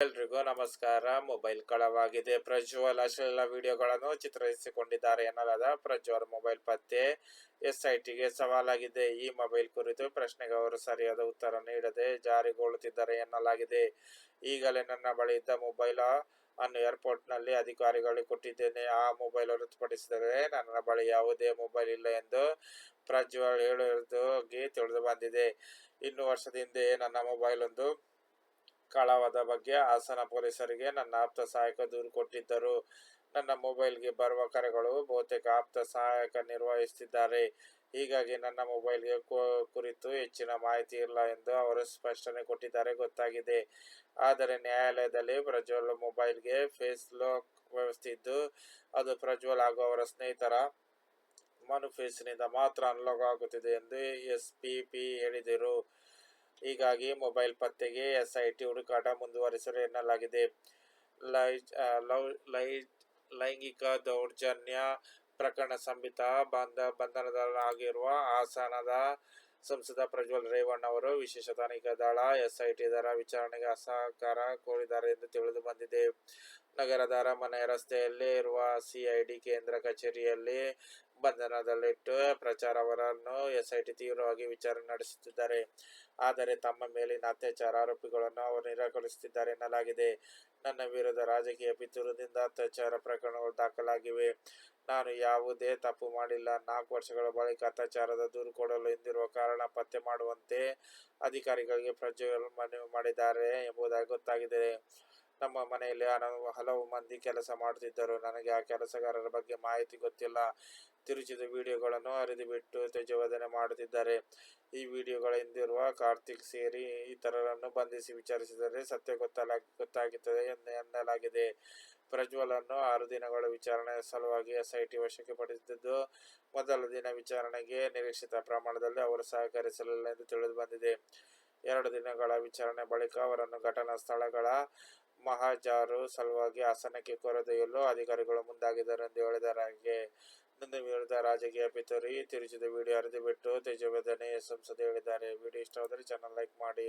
ಎಲ್ರಿಗೂ ನಮಸ್ಕಾರ. ಮೊಬೈಲ್ ಕಳವಾಗಿದೆ. ಪ್ರಜ್ವಲ್ ಅಶ್ಲೀಲ ವಿಡಿಯೋಗಳನ್ನು ಚಿತ್ರಿಸಿಕೊಂಡಿದ್ದಾರೆ ಎನ್ನಲಾದ ಪ್ರಜ್ವಲ್ ಮೊಬೈಲ್ ಪತ್ತೆ. ಎಸ್ಐಟಿಗೆ ಸವಾಲಾಗಿದೆ. ಈ ಮೊಬೈಲ್ ಕುರಿತು ಪ್ರಶ್ನೆಗೆ ಅವರು ಸರಿಯಾದ ಉತ್ತರ ನೀಡದೆ ಜಾರಿಗೊಳ್ಳುತ್ತಿದ್ದಾರೆ ಎನ್ನಲಾಗಿದೆ. ಈಗಲೇ ನನ್ನ ಬಳಿ ಇದ್ದ ಮೊಬೈಲ್ ಅನ್ನು ಏರ್ಪೋರ್ಟ್ನಲ್ಲಿ ಅಧಿಕಾರಿಗಳಿಗೆ ಕೊಟ್ಟಿದ್ದೇನೆ. ಆ ಮೊಬೈಲ್ ಹೊರತುಪಡಿಸಿದರೆ ನನ್ನ ಬಳಿ ಯಾವುದೇ ಮೊಬೈಲ್ ಇಲ್ಲ ಎಂದು ಪ್ರಜ್ವಲ್ ಹೇಳಿರುವುದಾಗಿ ತಿಳಿದು ಬಂದಿದೆ ಇನ್ನು ವರ್ಷದಿಂದ ನನ್ನ ಮೊಬೈಲ್ ಒಂದು ಕಳವಾದ ಬಗ್ಗೆ ಹಾಸನ ಪೊಲೀಸರಿಗೆ ನನ್ನ ಆಪ್ತ ಸಹಾಯಕ ದೂರು ಕೊಟ್ಟಿದ್ದರು. ನನ್ನ ಮೊಬೈಲ್ಗೆ ಬರುವ ಕರೆಗಳು ಬಹುತೇಕ ಆಪ್ತ ಸಹಾಯಕ ನಿರ್ವಹಿಸುತ್ತಿದ್ದಾರೆ. ಹೀಗಾಗಿ ನನ್ನ ಮೊಬೈಲ್ಗೆ ಕುರಿತು ಹೆಚ್ಚಿನ ಮಾಹಿತಿ ಇಲ್ಲ ಎಂದು ಅವರು ಸ್ಪಷ್ಟನೆ ಕೊಟ್ಟಿದ್ದಾರೆ. ಗೊತ್ತಾಗಿದೆ. ಆದರೆ ನ್ಯಾಯಾಲಯದಲ್ಲಿ ಪ್ರಜ್ವಲ್ ಮೊಬೈಲ್ಗೆ ಫೇಸ್ ಲಾಕ್ ವ್ಯವಸ್ಥೆ ಇದ್ದು, ಅದು ಪ್ರಜ್ವಲ್ ಹಾಗೂ ಅವರ ಸ್ನೇಹಿತರ ಮನು ಫೇಸ್ನಿಂದ ಮಾತ್ರ ಅನ್ಲಾಕ್ ಆಗುತ್ತಿದೆ ಎಂದು ಎಸ್ ಪಿ ಹೇಳಿದರು. ಹೀಗಾಗಿ ಮೊಬೈಲ್ ಪತ್ತೆಗೆ ಎಸ್ಐಟಿ ಹುಡುಕಾಟ ಮುಂದುವರಿಸಲು ಎನ್ನಲಾಗಿದೆ. ಲೈ ಲೈಂಗಿಕ ದೌರ್ಜನ್ಯ ಪ್ರಕರಣ ಸಂಬಿತ ಬಂಧ ಬಂಧನದಲ್ಲಾಗಿರುವ ಹಾಸನದ ಸಂಸದ ಪ್ರಜ್ವಲ್ ರೇವಣ್ಣ ಅವರು ವಿಶೇಷ ತನಿಖಾ ದಳ ಎಸ್ಐಟಿ ದರ ವಿಚಾರಣೆಗೆ ಸಹಕಾರ ಕೋರಿದ್ದಾರೆ ಎಂದು ತಿಳಿದು ಬಂದಿದೆ. ನಗರದ ಅರಮನೆ ರಸ್ತೆಯಲ್ಲಿ ಇರುವ ಸಿಐಡಿ ಕೇಂದ್ರ ಕಚೇರಿಯಲ್ಲಿ ಬಂಧನದಲ್ಲಿಟ್ಟು ಪ್ರಚಾರ ಅವರನ್ನು ಎಸ್ಐಟಿ ತೀವ್ರವಾಗಿ ವಿಚಾರಣೆ ನಡೆಸುತ್ತಿದ್ದಾರೆ. ಆದರೆ ತಮ್ಮ ಮೇಲಿನ ಅತ್ಯಾಚಾರ ಆರೋಪಿಗಳನ್ನು ಅವರು ನಿರಾಕರಿಸುತ್ತಿದ್ದಾರೆ ಎನ್ನಲಾಗಿದೆ. ನನ್ನ ವಿರುದ್ಧ ರಾಜಕೀಯ ಪಿತೂರದಿಂದ ಅತ್ಯಾಚಾರ ಪ್ರಕರಣಗಳು ದಾಖಲಾಗಿವೆ. ನಾನು ಯಾವುದೇ ತಪ್ಪು ಮಾಡಿಲ್ಲ. ನಾಲ್ಕು ವರ್ಷಗಳ ಬಳಿಕ ಅತ್ಯಾಚಾರದ ದೂರು ಕೊಡಲು ಎಂದಿರುವ ಕಾರಣ ಪತ್ತೆ ಮಾಡುವಂತೆ ಅಧಿಕಾರಿಗಳಿಗೆ ಪ್ರಜ್ವಲ್ ಮನವಿ ಮಾಡಿದ್ದಾರೆ ಎಂಬುದಾಗಿ ಗೊತ್ತಾಗಿದೆ. ನಮ್ಮ ಮನೆಯಲ್ಲಿ ಹಲವು ಮಂದಿ ಕೆಲಸ ಮಾಡುತ್ತಿದ್ದರು. ನನಗೆ ಆ ಕೆಲಸಗಾರರ ಬಗ್ಗೆ ಮಾಹಿತಿ ಗೊತ್ತಿಲ್ಲ. ತಿರುಚಿದ ವಿಡಿಯೋಗಳನ್ನು ಹರಿದುಬಿಟ್ಟು ಬಿಟ್ಟು ತ್ಯಜವದನೆ ಮಾಡುತ್ತಿದ್ದಾರೆ. ಈ ವಿಡಿಯೋಗಳ ಹಿಂದಿರುವ ಕಾರ್ತಿಕ್ ಸೇರಿ ಇತರರನ್ನು ಬಂಧಿಸಿ ವಿಚಾರಿಸಿದರೆ ಸತ್ಯ ಗೊತ್ತಲ, ಗೊತ್ತಾಗುತ್ತದೆ ಎಂದು ಎನ್ನಲಾಗಿದೆ. ಪ್ರಜ್ವಲನ್ನು ಆರು ದಿನಗಳ ವಿಚಾರಣೆ ಸಲುವಾಗಿ ಎಸ್ಐಟಿ ವಶಕ್ಕೆ ಪಡೆದಿದ್ದು, ಮೊದಲ ದಿನ ವಿಚಾರಣೆಗೆ ನಿರೀಕ್ಷಿತ ಪ್ರಮಾಣದಲ್ಲಿ ಅವರು ಸಹಕರಿಸಲಿಲ್ಲ ಎಂದು ತಿಳಿದು ಬಂದಿದೆ ಎರಡು ದಿನಗಳ ವಿಚಾರಣೆ ಬಳಿಕ ಅವರನ್ನು ಘಟನಾ ಸ್ಥಳಗಳ ಮಹಾಜಾರು ಸಲುವಾಗಿ ಹಾಸನಕ್ಕೆ ಕೊರೆದೊಯ್ಯಲು ಅಧಿಕಾರಿಗಳು ಮುಂದಾಗಿದ್ದಾರೆ ಎಂದು ಹೇಳಿದ್ದಾರೆ ನನ್ನ ವಿರುದ್ಧ ರಾಜಕೀಯ ಪಿತೂರಿ ತಿರುಚಿದ ವಿಡಿಯೋ ಹರಿದು ಬಿಟ್ಟು ತೇಜವೇದನೆ ಸಂಸದೆ ಹೇಳಿದ್ದಾರೆ. ವಿಡಿಯೋ ಇಷ್ಟವಾದರೆ ಚಾನಲ್ ಲೈಕ್ ಮಾಡಿ.